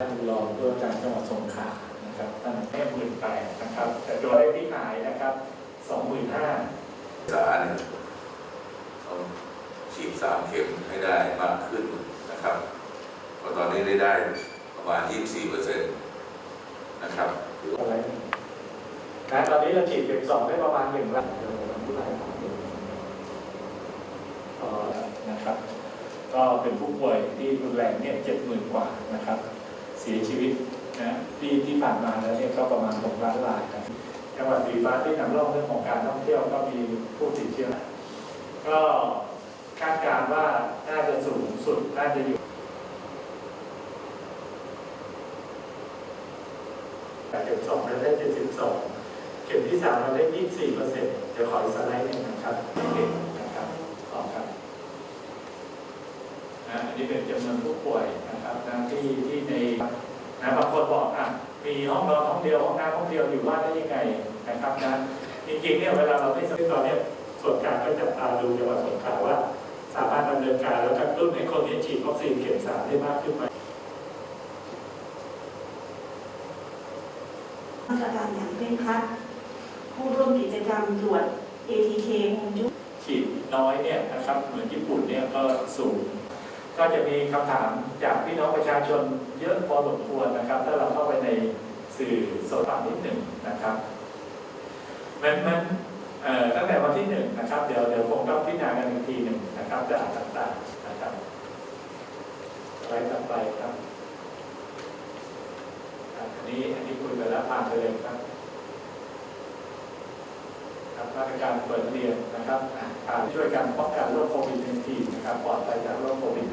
ท่านรองผู้ว่าการจังหวัดสงขลานะครับท่านแค่หมื่นแปดนะครับ แต่ตัวเลขที่หายนะครับสองหมื่นห้าษาเนี่ยต้องฉีดสามเข็มให้ได้มากขึ้นนะครับเพราะตอนนี้ได้ได้ประมาณ24เปอร์เซ็นต์นะครับถือว่าอะไรนะตอนนี้เราฉีดเข็มสองได้ประมาณหนึ่งล้านผู้รายเอ่อนะครับ ก็เป็นผู้ป่วยที่รุนแรงเนี่ยเจ็ดหมื่นกว่านะครับเสียชีวิตนะที่ที่ผ่านมาแล้วเนี่ยก็ประมาณหกล้านรายครับจังหวัดสีฟ้าที่นำร่องเรื่องของการท่องเที่ยวก็มีผู้ติดเชื้อ ก็คาดการณ์ว่าน่าจะสูงสุดน่าจะอยู่เข็มสองเราได้เจ็ดสิบสองเข็มที่สามเราได้ยี่สิบสี่เปอร์เซ็นต์เดี๋ยวขออีกสไลด์หนึงนะครับเก่งนะครับขอบครับนะอันนี้เป็นจำนวนผู้ป่วยนะครับนะที่ที่ในนะบางคนบอกอะ มีห้องนอนห้องเดียวห้องน้ำห้องเดียวอยู่บ้านได้ยังไงนะครับนะจริงๆเนี่ยเวลาเราไม่ซึ่งตอนเนี้ยส่วนกลางก็จะตามดูจังหวัดสงขลาว่า สามารถดำเนินการแล้วกระตุ้นให้คนที่ฉีดวัคซีนเข็มสามได้มากขึ้นไหมมาตรการอย่างเคร่งครัดผู้ร่วมกิจกรรมตรวจ ATK ฮงจุกฉีดน้อยเนี่ยนะครับเหมือนญี่ปุ่นเนี่ยก็สูง ก็จะมีคำถามจากพี่น้องประชาชนเยอะพอสมควรนะครับ ถ้าเราเข้าไป สื่อโซเชียลนิดหนึ่งนะครับมันมันตั้งแต่วันที่หนึ่งนะครับ เดี๋ยวเดี๋ยวคงต้องพิจารณากันอีกทีหนึ่งนะครับจากต่างๆนะครับไปต่อไปครับอันนี้อันนี้คุยไปแล้วผ่านไปเลยครับครับมาตรการเปิดเรียนนะครับอ่าผ่านช่วยกันป้องกันโรคโควิด -19 นะครับปลอดภัยจากโรคโควิด